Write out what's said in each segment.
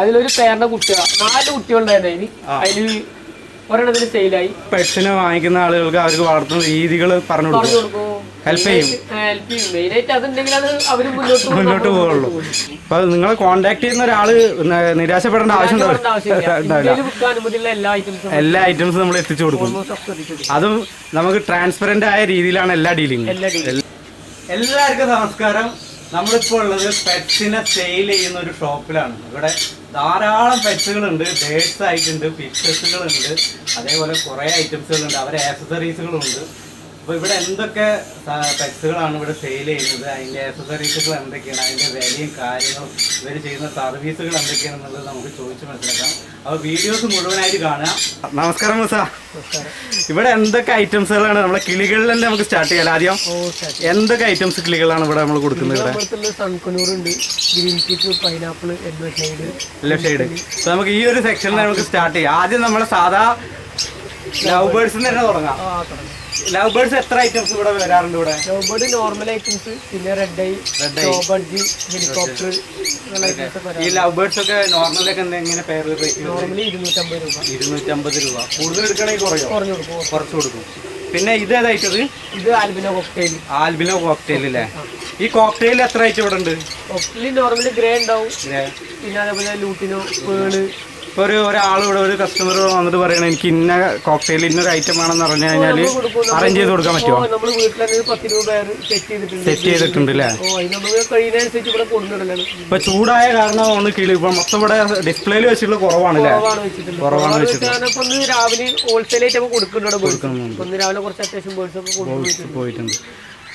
അതിലൊരു പേരുടെ കുട്ടികൾ നാല് കുട്ടികളുണ്ടായിരുന്നു അതിന്. അതിൽ ഒരെണ്ണത്തിന് സെയിലായി. പെറ്റ്സിനെ വാങ്ങിക്കുന്ന ആളുകൾക്ക് അവർക്ക് വളർത്തുന്ന രീതികൾ പറഞ്ഞു കൊടുക്കും. ഹെൽപ്പ് ചെയ്യും. ഹെൽപ്പ് ചെയ്യും. മെയിനായിട്ട് അതുണ്ടെങ്കിൽ അത് അവർ മുന്നോട്ട് പോകും, മുന്നോട്ട് നമ്മൾ അപ്പൊ നിങ്ങളെ കോണ്ടാക്ട് ചെയ്യുന്ന ഒരാൾ നിരാശപ്പെടേണ്ട ആവശ്യം ഉണ്ടാവില്ല എല്ലാ ഐറ്റംസും നമ്മൾ എത്തിച്ചു കൊടുക്കും. അതും നമുക്ക് ട്രാൻസ്പെറന്റ് ആയ രീതിയിലാണ് എല്ലാ ഡീലിംഗും എല്ലാവർക്കും നമസ്കാരം. നമ്മളിപ്പോൾ ഉള്ളത് പെറ്റ്സിനെ സെയിൽ ചെയ്യുന്ന ഒരു ഷോപ്പിലാണ് ഇവിടെ ധാരാളം പെറ്റ്സുകളുണ്ട് ബേഡ്സ് ആയിട്ടുണ്ട് ഫിഷസുകളുണ്ട് അതേപോലെ കുറേ ഐറ്റംസുകളുണ്ട് അവരെ ആക്സസറീസുകളുണ്ട് അപ്പോൾ ഇവിടെ എന്തൊക്കെ ടെക്സുകളാണ് ഇവിടെ സെയിൽ ചെയ്യുന്നത്? അതിന്റെ ആക്സസറീസുകൾ എന്തൊക്കെയാണ്? അതിന്റെ വിലയും കാര്യങ്ങളും ഇവർ ചെയ്യുന്ന സർവീസുകൾ എന്തൊക്കെയാണെന്നുള്ളത് നമുക്ക് ചോദിച്ച് മനസ്സിലാക്കാം. അപ്പോൾ വീഡിയോസ് മുഴുവനായിട്ട് കാണാം നമസ്കാരം മുസ ഇവിടെ എന്തൊക്കെ ഐറ്റംസുകളാണ്? നമ്മളെ കിളികളിൽ തന്നെ നമുക്ക് സ്റ്റാർട്ട് ചെയ്യാം ആദ്യം? എന്തൊക്കെ ഐറ്റംസ് കിളികളാണ് ഇവിടെ നമ്മൾ കൊടുക്കുന്നത് ഇവിടെ? നമ്മുടെ സൺകുനൂർ ഉണ്ട് ഗ്രീൻ പീസ് പൈനാപ്പിൾ എല്ലാ ഷെയ്ഡ് നമുക്ക് ഈ ഒരു സെക്ഷനിൽ നമുക്ക് സ്റ്റാർട്ട് ചെയ്യാം. ആദ്യം നമ്മളെ സാധാ ലവ് ബേർഡ്സ് തന്നെ തുടങ്ങാം. ലവ് ബേർഡ്സ് എത്ര ഐറ്റംസ് ഇവിടെ വരാറുണ്ട് ഇവിടെ? ലോബേർഡ് നോർമൽ ഐറ്റംസ് പിന്നെ റെഡ് ഐ റെഡ്. ചോബഡ്ജി ഹെലികോപ്റ്റർ ഈ ലവ് ബേർഡ്സ് ഒക്കെ നോർമൽ ഒക്കെ എങ്ങനെ പേര് നോർമലി ഇരുന്നൂറ്റമ്പത് രൂപ. ഇരുന്നൂറ്റമ്പത് രൂപ. കൂടുതൽ എടുക്കണമെങ്കിൽ കുറയോ? കുറഞ്ഞു കൊടുക്കും കുറച്ച്. കൊടുക്കും. പിന്നെ ഇത് ഏതായിട്ടത്? ഇത് ആൽബിനോ കോക്ടെയിൽ ആൽബിനോ കോക്ടെയിൽ അല്ലേ ഈ കോക്ടെയിൽ എത്ര ഐറ്റം ഇവിടെ ഉണ്ട്? കോക്ടെയിൽ നോർമലി ഗ്രേ ഉണ്ടാവും. പിന്നെ അതേപോലെ ലൂട്ടിനോ പേൾ ഇപ്പൊ ഒരു ഒരാളിവിടെ ഒരു കസ്റ്റമർ വന്നിട്ട് പറയണ എനിക്ക് ഇന്ന കോക്ടെയിൽ ഇന്നൊരു ഐറ്റം വേണമെന്ന് പറഞ്ഞു കഴിഞ്ഞാൽ അറേഞ്ച് ചെയ്ത് കൊടുക്കാൻ പറ്റുമോ സെറ്റ് ചെയ്തിട്ടുണ്ട്. അല്ലേ ഇപ്പൊ ചൂടായ കാരണമാണ് കിളി ഇപ്പൊ മൊത്തം ഇവിടെ ഡിസ്പ്ലേയിൽ വെച്ചിട്ടുള്ള കുറവാണല്ലേ? കുറവാണ് അല്ലേ കുറവാണ് വെച്ചിട്ടുണ്ട് രാവിലെ ഹോൾസെയിൽ ആയിട്ട് കൊടുക്കുന്നുണ്ട് രാവിലെ കുറച്ച് അത്യാവശ്യം പോയിട്ടുണ്ട്.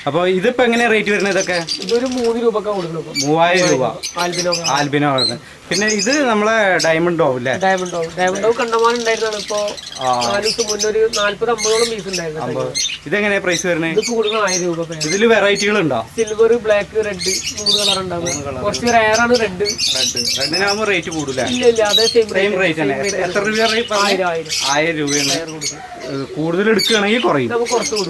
അപ്പൊ ഇതിപ്പോ എങ്ങനെയാ റേറ്റ് വരുന്നത് ഇതൊക്കെ? ഇതൊരു മൂന്ന് രൂപ മൂവായിരം രൂപ. ആൽബിനോ ആൽബിനോ ആണ്. പിന്നെ ഇത് നമ്മളെ ഡയമണ്ട് ഡോവ് അല്ലേ ഡയമണ്ട് ഡോവ് ഡയമണ്ട് ഡോവ് കണ്ടമാനം ഉണ്ടായിരുന്നാണ് നാല്പത് അമ്പതോളം പീസ് ഉണ്ടായിരുന്നു ഇതെങ്ങനെയാ പ്രൈസ് വരുന്നത്? ഇത് കൂടുതൽ ആയിരം രൂപ ഇതിൽ വെറൈറ്റികൾ ഉണ്ടോ സിൽവർ ബ്ലാക്ക് റെഡ് മൂന്ന് കളർ ഉണ്ടാവും. കുറച്ച് റയർ ആണ് റെഡ് റെഡ് റെഡിനാകുമ്പോൾ റേറ്റ് കൂടുതലാണ് ഇല്ല ഇല്ല അതേ സെയിം സെയിം റേറ്റ് തന്നെ. എത്ര രൂപ ആയിരം രൂപയാണ്. കൂടുതൽ എടുക്കുകയാണെങ്കിൽ കുറയും.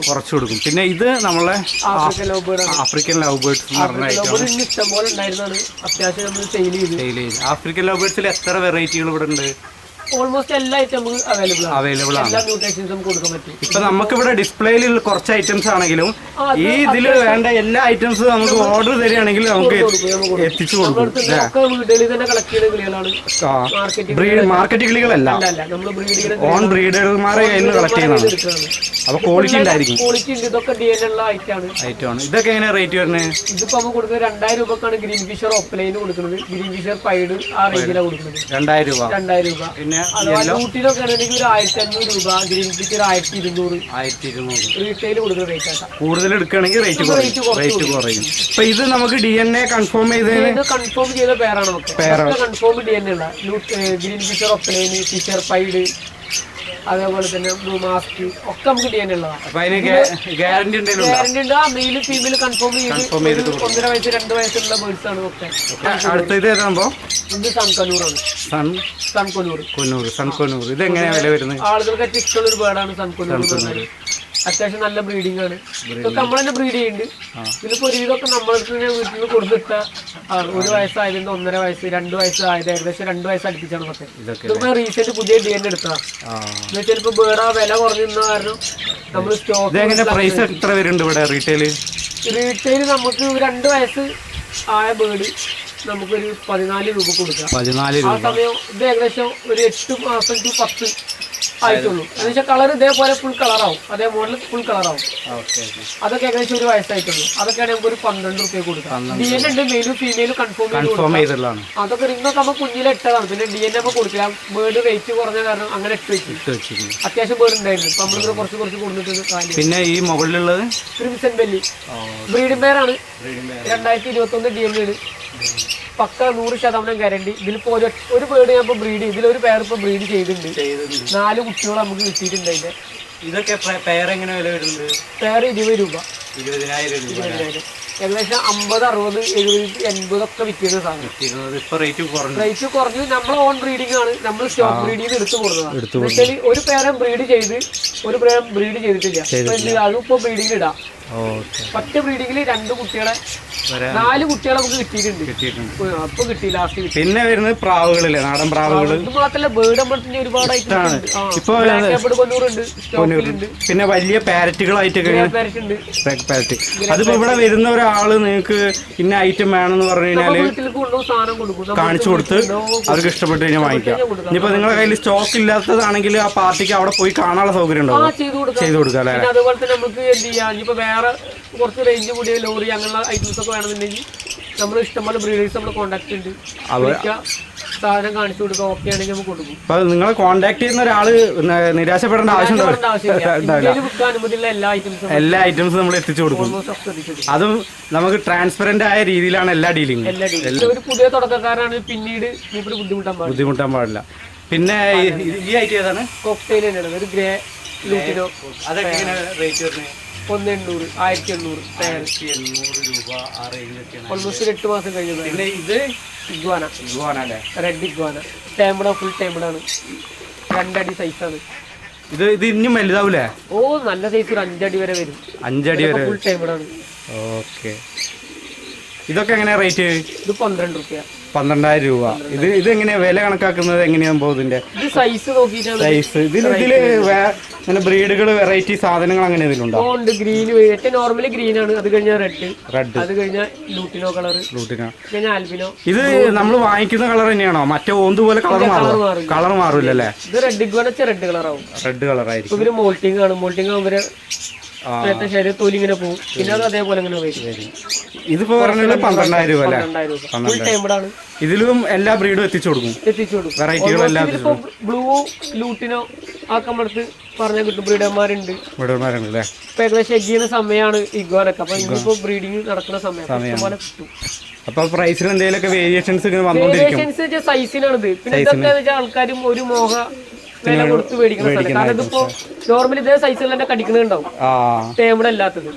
കുറച്ചു കൊടുക്കും. പിന്നെ ഇത് നമ്മളെ African love birds African love ബേർഡ്സിൽ എത്ര വെറൈറ്റികൾ ഇവിടെ ഉണ്ട്? ഓൾമോസ്റ്റ് എല്ലാ ഐറ്റം നമുക്ക് അവൈലബിൾ ആണ്. അവൈലബിൾ ആണ്. എല്ലാ മ്യൂട്ടേഷൻസ് നമുക്ക് കൊടുക്കാൻ പറ്റും. ഇപ്പൊ നമുക്ക് ഇവിടെ ഡിസ്പ്ലേയിൽ കുറച്ച് ഐറ്റംസ് ആണെങ്കിലും ഈ ഇതിൽ വേണ്ട എല്ലാ ഐറ്റംസ് നമുക്ക് ഓർഡർ തരികയാണെങ്കിൽ നമുക്ക്. എത്തിച്ചു കൊടുക്കും. വീടുകളിൽ തന്നെ കളക്ട് ചെയ്ത കിളികളാണ്. മാർക്കറ്റിൽ ബ്രീഡ് മാർക്കറ്റ് കിളികളല്ല. ഓൺ ബ്രീഡർമാരെ കയ്യിൽ കളക്ട് ചെയ്യുന്നതാണ്. അപ്പൊ ക്വാളിറ്റി ഉണ്ടായിരിക്കും. ക്വാളിറ്റി ഉണ്ട്. ഇതൊക്കെ ഡി എൻ ഉള്ള ഐറ്റം ഐറ്റമാണ് ഇതൊക്കെ എങ്ങനെയാ റേറ്റ് വരുന്നത് ഇതിപ്പോ നമുക്ക് കൊടുക്കുന്നത് രണ്ടായിരം രൂപക്കാണ് ഗ്രീൻ ഫിഷർ ഓപ്ലൈൻ കൊടുക്കുന്നത്. ഗ്രീൻ ഫിഷർ പൈഡ് ആ റേഞ്ചിലാണ് കൊടുക്കുന്നത്. രണ്ടായിരം രൂപ. രണ്ടായിരം രൂപ. പിന്നെ അഥവാ ലൂട്ടിനൊക്കെ ആണെങ്കിൽ ഒരു ആയിരത്തി അഞ്ഞൂറ് രൂപ ഗ്രീൻ ആയിരത്തി ഇരുന്നൂറ് ആയിരത്തി ഇരുന്നൂറ് റീറ്റെയിൽ കൊടുക്കുന്ന റേറ്റ് ആക്കാം. കൂടുതൽ എടുക്കുകയാണെങ്കിൽ റേറ്റ് കുറയും. റേറ്റ് റേറ്റ് കുറയും. ഇപ്പൊ ഇത് നമുക്ക് ഡി എൻ എ കൺഫേം ഇത് കൺഫേം ചെയ്ത പേരാണ് നമുക്ക്. കൺഫേം ഡി എൻ ഉള്ള. Green Fischer opaline Fischer pied അതേപോലെ തന്നെ ബ്ലൂ മാസ്ക് ഒക്കെ നമുക്ക് ഡി എൻ ഉള്ളതാണ് ഗ്യാരണ്ടി ഉണ്ട്? ആ ഫീമെയിൽ കൺഫേം ചെയ്ത് ഒന്നര വയസ്സ് രണ്ട് വയസ്സുള്ള ബേർഡ്സ് ആണ് ഒക്കെ അടുത്ത ഇത് ഏതാകുമ്പോ ഇത് സൺകനൂറാണ് സൺ സൺകൊന്നൂർ കൊന്നൂർ സൺ കൊന്നൂർ ഇത് എങ്ങനെയാ വില വരുന്നത്? ആളുകൾക്ക് ഏറ്റവും ഇഷ്ടമുള്ള ഒരു ബേർഡാണ് പറഞ്ഞാൽ അത്യാവശ്യം നല്ല ബ്രീഡിംഗ് ആണ്. ഇതൊക്കെ നമ്മൾ തന്നെ ബ്രീഡ് ചെയ്യുന്നുണ്ട് ഇതിലിപ്പോ ഒരുവിധമൊക്കെ നമ്മൾക്ക് വീട്ടിൽ നിന്ന് കൊടുത്തിട്ട ഒരു വയസ്സായതിന്റെ ഒന്നര വയസ്സ് രണ്ട് വയസ്സ് വയസ്സായത് ഏകദേശം രണ്ട് വയസ്സ് അടുപ്പിച്ചാണ് പക്ഷെ ഇതൊക്കെ ഇതിപ്പോ റീസെന്റ് പുതിയ ഡി എൻ എടുത്താ ആ. എന്ന് വെച്ചാൽ ആ വില കുറഞ്ഞിരുന്ന കാരണം നമ്മൾ സ്റ്റോക്ക് പ്രൈസ് എത്ര വരുന്നുണ്ട് ഇവിടെ റീറ്റെയിൽ റീറ്റെയിൽ നമുക്ക് രണ്ട് വയസ്സ് ആയ ബേഡ് നമുക്കൊരു പതിനാല് രൂപ കൊടുക്കാം. പതിനാല് ആ രൂപ. സമയം ഇത് ഏകദേശം ഒരു എട്ട് മാസം ടു പത്ത് ആയിട്ടുള്ളൂ. എന്ന് വെച്ചാൽ കളർ ഇതേപോലെ ഫുൾ കളറാവും അതേ മോഡൽ ഫുൾ കളറാവും അതൊക്കെ ഏകദേശം ഒരു വയസ്സായിട്ടുള്ളൂ. അതൊക്കെയാണ് നമുക്ക് ഒരു പന്ത്രണ്ട് റുപ്യ കൊടുക്കാം. ഡി എൻ ഉണ്ട് മെയിലും ഫീമെയിലും കൺഫേം കൺഫേം ചെയ്തിട്ടുള്ളതാണ്. അതൊക്കെ റിങ്ങൊക്കെ നമ്മൾ കുഞ്ഞിലെ ഇട്ടതാണ്. പിന്നെ ഡി എൻ നമ്മൾ കൊടുക്കാം ബേർഡ് റേറ്റ് കുറഞ്ഞ കാരണം അങ്ങനെ ഇട്ട് വെച്ചു. അത്യാവശ്യം ബേർഡ് ഉണ്ടായിരുന്നു. ഇപ്പൊ നമ്മളിങ്ങനെ കുറച്ച് കുറച്ച് കൊടുത്തിട്ട് പിന്നെ ഈ മുകളിലുള്ളത്? Crimson belly. ബ്രീഡിംഗ് പെയറാണ് രണ്ടായിരത്തി ഇരുപത്തി ഒന്ന് ഡി എം ആണ് പക്ക നൂറ് ശതമാനം ഗ്യാരണ്ടി ഇതിലിപ്പോ ഒരു ഒരു ബേർഡ് ഞാൻ ഇപ്പോൾ ബ്രീഡ് ഇതിലൊരു പേർ ഇപ്പോൾ ബ്രീഡ് ചെയ്തിട്ടുണ്ട്. നാല് കുട്ടികൾ നമുക്ക് കിട്ടിയിട്ടുണ്ട് അതിന്റെ. ഇതൊക്കെ പെയർ എങ്ങനെ വില വരുന്നത്? പേർ ഇരുപത് രൂപ. ഇരുപതിനായിരം രൂപ ഏകദേശം അമ്പത് അറുപത് എഴുപത് എൺപതൊക്കെ വിൽക്കുന്ന സാധനം. റേറ്റ് കുറഞ്ഞു. റേറ്റ് കുറഞ്ഞു. നമ്മൾ ഓൺ ബ്രീഡിംഗ് ആണ്. നമ്മൾ സ്റ്റോക്ക് ബ്രീഡിംഗ് എടുത്തു കൊടുത്തതാണ്. എടുത്തു ഒരു പേരം ബ്രീഡ് ചെയ്ത് ഒരു പേരം ബ്രീഡ് ചെയ്തിട്ടില്ല. അപ്പൊ എന്ത് ചെയ്യും? അതും ഇപ്പൊ ബ്രീഡിംഗ് ഇടാം. ഒറ്റ ബ്രീഡിങ്ങിൽ രണ്ട് കുട്ടികളെ നാല് കുട്ടികളെ നമുക്ക് കിട്ടിയിട്ടുണ്ട്. കിട്ടിയിട്ടുണ്ട്. ഉം, അപ്പൊ കിട്ടി ലാസ്റ്റ് കിട്ടി. പിന്നെ വരുന്നത് പ്രാവുകളില്ലേ നാടൻ പ്രാവുകൾ. ഇത് മാത്രല്ല ബേർഡ് അമ്പലത്തിന്റെ ഒരുപാട് ഇപ്പൊ പിന്നെ വലിയ പാരറ്റുകളായിട്ടൊക്കെ പാരറ്റ് അതിപ്പോ ഇവിടെ വരുന്ന ഒരാൾ നിങ്ങൾക്ക് ഇന്ന ഐറ്റം വേണമെന്ന് പറഞ്ഞു കഴിഞ്ഞാൽ കാണിച്ചു കൊടുത്ത് അവർക്ക് ഇഷ്ടപ്പെട്ട് കഴിഞ്ഞാൽ വാങ്ങിക്കാം. ഇനിയിപ്പോ നിങ്ങളുടെ കയ്യിൽ സ്റ്റോക്ക് ഇല്ലാത്തതാണെങ്കിൽ ആ പാർട്ടിക്ക് അവിടെ പോയി കാണാനുള്ള സൗകര്യം ഉണ്ടാവും. ചെയ്തു കൊടുക്കാം. അതുപോലെ തന്നെ നമുക്ക് എന്ത് ചെയ്യാം? ഇനിയിപ്പോ വേറെ കുറച്ച് റേഞ്ച് കൂടിയ ലോറി അങ്ങനെയുള്ള ഐറ്റംസ് ഒക്കെ വേണമെന്നുണ്ടെങ്കിൽ നമ്മൾ ഇഷ്ടംപോലെ ബ്രീഡേഴ്സ് നമ്മൾ കോൺടാക്ട് ഉണ്ട്. സാധനം കാണിച്ചു കൊടുക്കുക. ഓക്കെ ആണെങ്കിൽ നമുക്ക് കൊടുക്കും. അപ്പൊ കോണ്ടാക്ട് ചെയ്യുന്ന ഒരാൾ നിരാശപ്പെടേണ്ട ആവശ്യം ആവശ്യമില്ല. എല്ലാ ഐറ്റംസും എല്ലാ ഐറ്റംസും നമ്മൾ എത്തിച്ചു കൊടുക്കും. അതും നമുക്ക് ട്രാൻസ്പെറന്റ് ആയ രീതിയിലാണ് എല്ലാ ഡീലിംഗും ഒരു പുതിയ തുടക്കക്കാരാണ്. പിന്നീട് ബുദ്ധിമുട്ടാൻ പാടില്ല. ബുദ്ധിമുട്ടാൻ പാടില്ല. പിന്നെ ഈ- ഈ ഐറ്റം ഏതാണ്? കോക്ടെയിൽ തന്നെയാണ്. ഒരു ഗ്രേ ലൂട്ടിനോ അതൊക്കെ റേറ്റ് വരുന്നത്? ഒന്ന് എണ്ണൂറ് ആയിരത്തി എണ്ണൂറ് പേര് എണ്ണൂറ് രൂപ ആ റേഞ്ചൊക്കെയാണ് ഓൾമോസ്റ്റ് എട്ട് മാസം കഴിഞ്ഞത് പിന്നെ ഇത് ഇഗ്വാന. ഇതുവാണല്ലേ റെഡ് ഇഗ്വാന. ടേമിഡ ഫുൾ ടേമിഡാണ് രണ്ടടി സൈസാണ് ഇത് ഇത് ഇനിയും വലുതാവൂലേ? ഓ നല്ല സൈസ് ഒരു അഞ്ചടി വരെ വരും. അഞ്ചടി വരെ. ഫുൾ ടേമിഡാണ് ഓക്കെ ഇതൊക്കെ എങ്ങനെയാ റേറ്റ് ഇത് പന്ത്രണ്ട് റുപ്യ. പന്ത്രണ്ടായിരം രൂപ. ഇത് ഇത് എങ്ങനെയാ വില കണക്കാക്കുന്നത്? എങ്ങനെയാണ് ഇതിന്റെ? ഇത് സൈസ് സൈസ് ഇതിൽ ഇതിൽ ഇങ്ങനെ ബ്രീഡുകൾ വെറൈറ്റി സാധനങ്ങൾ അങ്ങനെ ഇതിലുണ്ടോ? ഉണ്ട്. ഗ്രീൻ ഏറ്റവും നോർമലി ഗ്രീൻ ആണ്. അത് കഴിഞ്ഞാൽ റെഡ് റെഡ് അത് കഴിഞ്ഞാൽ ലൂട്ടിനോ കളർ ലൂട്ടിന കഴിഞ്ഞാൽ ആൽബിനോ ഇത് നമ്മൾ വാങ്ങിക്കുന്ന കളർ തന്നെയാണോ? മറ്റേ ഓന്ത് പോലെ കളർ മാറും. മാറില്ല. കളർ മാറില്ലല്ലേ ഇത് റെഡ് വെച്ചാൽ റെഡ് കളർ ആവും. റെഡ് കളർ ആയിരിക്കും. ഇവർ മോൾട്ടിങ് ആണ്. മോൾട്ടിങ് ആകുമ്പോൾ. നേരത്തെ ഇങ്ങനെ പോകും. പിന്നെ അത് അതേപോലെ ഇങ്ങനെ വരും ഇതിപ്പോ പറഞ്ഞത് പന്ത്രണ്ടായിരം രൂപ അല്ലേ? രണ്ടായിരം രൂപ. ഫുൾ ടൈമിടാണ് ഇതിലും എല്ലാ ബ്രീഡും എത്തിച്ചു കൊടുക്കും. എത്തിച്ചു കൊടുക്കും. ബ്ലൂവോ ഇതിലിപ്പോ ബ്ലൂ ലൂട്ടിനോ ആ കമ്മടുത്ത് പറഞ്ഞ കിട്ടും. ബ്രീഡർമാരുണ്ട്. ബ്രീഡർമാരുണ്ട് അല്ലേ ഇപ്പൊ ഏകദേശം എഗ് ചെയ്യുന്ന സമയമാണ് ഇഗ്വാനൊക്കെ അപ്പൊ ഇന്നിപ്പോ ബ്രീഡിങ് നടക്കുന്ന സമയം. അപ്പൊ ഇഷ്ടംപോലെ കിട്ടും. അപ്പൊ പ്രൈസിൽ എന്തെങ്കിലുമൊക്കെ വേരിയേഷൻസ് ഇങ്ങനെ വന്നോണ്ടിരിക്കും. സൈസിനാണിത് പിന്നെ ഇതൊക്കെ വെച്ചാൽ ആൾക്കാരും ഒരു മോഹ വില കൊടുത്ത് മേടിക്കുന്ന സ്ഥലം. കാരണം ഇതിപ്പോ നോർമലി ഇതേ സൈസിൽ തന്നെ കടിക്കുന്നുണ്ടാവും ടേമിഡ് അല്ലാത്തത്.